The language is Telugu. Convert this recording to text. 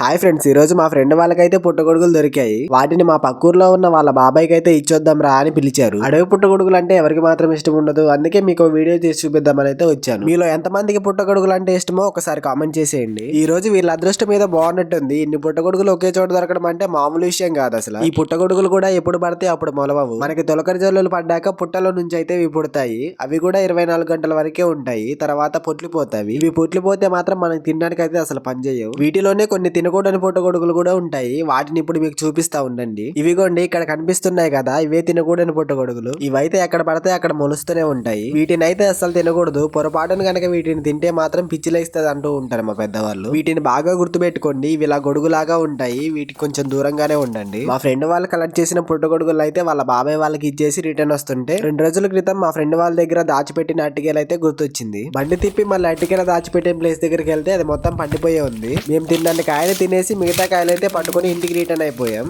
హాయ్ ఫ్రెండ్స్ ఈ రోజు మా ఫ్రెండ్ వాళ్ళకైతే పుట్టగొడుగులు దొరికాయి. వాటిని మా పక్కూర్లో ఉన్న వాళ్ళ బాబాయ్కి అయితే ఇచ్చొద్దాం రా అని పిలిచారు. అడవి పుట్టగొడుగులు అంటే ఎవరికి మాత్రం ఇష్టం ఉండదు. అందుకే మీకు వీడియో తీసి చూపిద్దామని అయితే వచ్చాను. మీలో ఎంతమందికి పుట్టగొడుగులు అంటే ఇష్టమో ఒకసారి కామెంట్ చేసేయండి. ఈ రోజు వీళ్ళ అదృష్టం మీద బాగున్నట్టుంది. ఇన్ని పుట్టగొడుగులు ఒకే చోట దొరకడం అంటే మామూలు విషయం కాదు అసలు. ఈ పుట్టగొడుగులు కూడా ఎప్పుడు పడితే అప్పుడు మొలవవు. మనకి తొలకరి జల్లులు పడ్డాక పుట్టలో నుంచి అయితే ఇవి పుడతాయి. అవి కూడా ఇరవై నాలుగు గంటల వరకే ఉంటాయి. తర్వాత పొట్లిపోతాయి. ఇవి పొట్లిపోతే మాత్రం మనకి తినడానికి అయితే అసలు పనిచేయవు వీటిలోనే కొన్ని తినకూడని పుట్టగొడుగులు కూడా ఉంటాయి. వాటిని ఇప్పుడు మీకు చూపిస్తా ఉండండి. ఇవిగోండి ఇక్కడ కనిపిస్తున్నాయి కదా ఇవే తినకూడని పుట్టగొడుగులు. ఇవైతే ఎక్కడ పడితే అక్కడ మొలుస్తూనే ఉంటాయి. వీటిని అయితే అసలు తినకూడదు. పొరపాటున కనుక వీటిని తింటే మాత్రం పిచ్చిలేస్తుంది అంటూ ఉంటారు మా పెద్దవాళ్ళు. వీటిని బాగా గుర్తుపెట్టుకోండి. ఇవి ఇలా గొడుగులాగా ఉంటాయి. వీటికి కొంచెం దూరంగానే ఉండండి. మా ఫ్రెండ్ వాళ్ళు కలెక్ట్ చేసిన పుట్టగొడుగులు అయితే వాళ్ళ బాబాయ్ వాళ్ళకి ఇచ్చేసి రిటర్న్ వస్తుంటే రెండు రోజుల క్రితం మా ఫ్రెండ్ వాళ్ళ దగ్గర దాచిపెట్టిన అట్టికేలు అయితే గుర్తొచ్చింది. బండి తిప్పి మళ్ళీ అట్టికేల దాచిపెట్టిన ప్లేస్ దగ్గరికి వెళ్తే అది మొత్తం పండిపోయే ఉంది. మేము తిన్నన్ని కాయలు తినేసి మిగతా కాయలు అయితే పట్టుకొని ఇంటికి రిటర్న్ అయిపోయాం.